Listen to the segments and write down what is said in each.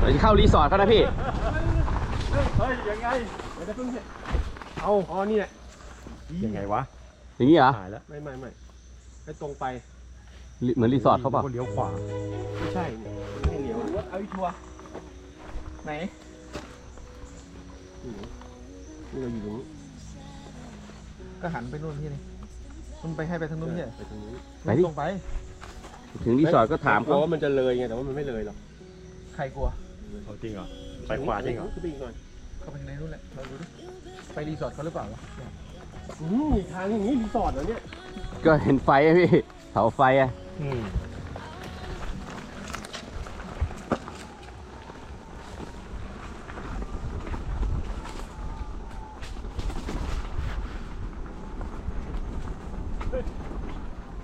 เราจะเข้ารีสอร์ทเขานะพี่ เฮ้ยยังไงไม่ได้เพิ่งเห็นเอาอ๋อนี่แหละยังไงวะอย่างนี้เหรอ หายแล้วไม่ไม่ไม่ให้ตรงไปเหมือนรีสอร์ทเขาเปล่าเลี้ยวขวาไม่ใช่เนี่ยให้เลี้ยวรถเอาอีกทัวร์ไหน นี่เราอยู่ตรงนี้ ก็หันไปนู่นที่นี่มันไปให้ไปทางนู้นเนี่ยไปตรงนี้ไปดิ ตรงไป ถึงรีสอร์ทก็ถามกลัเขาวว่ามันจะเลยไงแต่ว่ามันไม่เลยหรอกใครกลัวเขาจริงเหรอ ไปขวาจริงเหรอคือไปอีกหน่อยก็ไปทางไหนนู่นแหละเราดูดิไปรีสอร์ทเขาหรือเปล่าวะอืมมีทางอย่างนี้รีสอร์ทเหรอเนี่ยก็เห็นไฟอะพี่เสาไฟอะอืม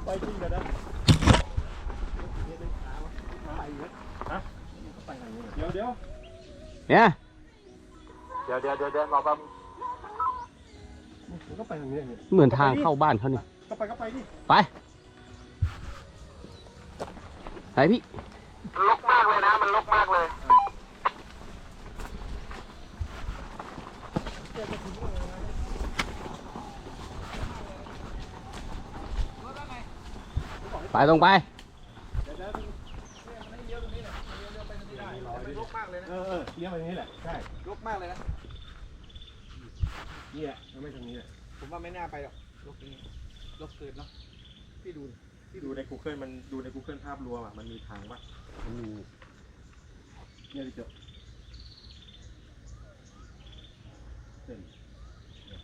ไปจริงกันนะเดี๋ยวเดี๋ยวเนี่ยเดี๋ยวเดี๋ยวเดี๋ยวเดี๋ยวรอแป๊บมันก็ไปทางนี้เนี่ยเหมือนทางเข้าบ้านเขานี่ก็ไปก็ไปดิไปไปพี่ลกมากเลยนะมันลกมากเลย ไปตรงไปลกมากเลยนะเออเออเลี้ยวไปทางนี้แหละ ใช่ลกมากเลยนะ นี่แหละแล้วไม่ทางนี้แหละ ผมว่าไม่น่าไปหรอกลกนี้ลกเกินเนาะ พี่ดูดิที่ดูใน Google มันดูใน Google ภาพรวมอะ มันมีทางปะมันมีเนี่ยเจอเส้นเนี่ย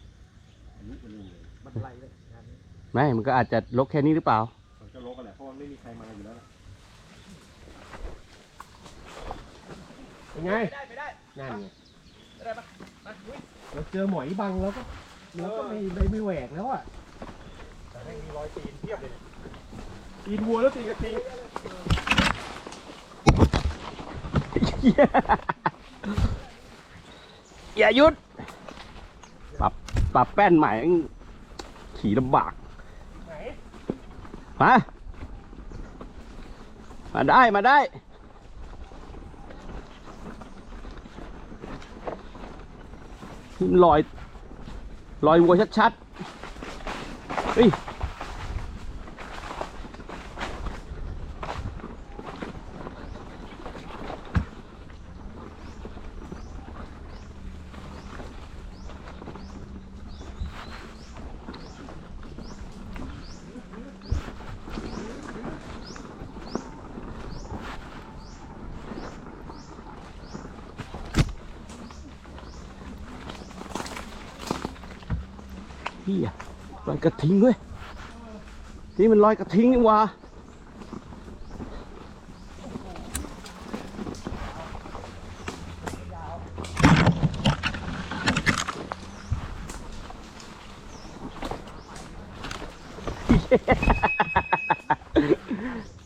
อันนี้มันมีเลย บันไลเลยงานนี้ไม่ มันก็อาจจะลกแค่นี้หรือเปล่า มันก็ลกกันแหละเพราะมันไม่มีใครมาอยู่แล้วล่ะ เป็นไง ไม่ได้ไม่ได้นั่นไงไม่ได้ปะมาอุ้ยเราเจอหมอยบังแล้วก็แล้วก็ไม่ไม่ไม่แหวกแล้วอะแต่ไม่มีรอยตีนเทียบเลยตีนวัวแล้วตีนกระทิงอย่าหยุด ปรับปรับแป้นใหม่ขี่ลำบาก ไหน มา มาได้ มาได้ นี่มัน ลอยลอยวัวชัดๆเฮ้ย เฮียลอยกระทิงเว้ยนี่มันลอยกระทิงนี่ว่า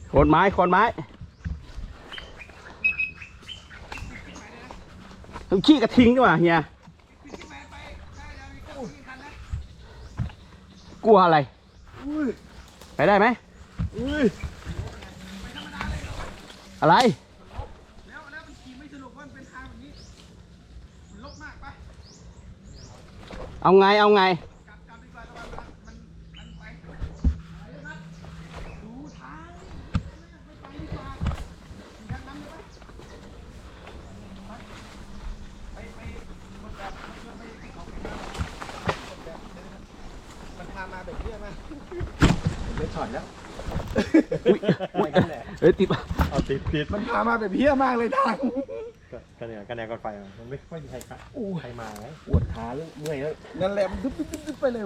โคนไม้โคนไม้ต้องขี้กระทิงด้วยว่ะเฮีย กลัวอะไรอุ้ยไปได้ไหมอุ้ยอะไรแล้วแล้วมันขี่ไม่สนุกว่ามันเป็นทางแบบนี้มันลกมากปะเอาไง เอาไง กลับกลับดีกว่าระวังมันมันไปดูทางไม่ไปดีกว่าทางนั้นเลยปะไปไปมันแบบมันไปเขาไปแบบมันพา มาแบบนี้มาไม่ช็อตแล้วอุ้ยอุ้ยเอ้ยติดเอาติดติดมันพามาแบบเพี้ยมากเลยทางก็เนี่ยกันแนวกันไฟมันไม่ค่อยมีใครใครมาไงปวดขาแล้วเมื่อยแล้วนั่นแหละมันดึ๊บดึ๊บดึ๊บไปเลย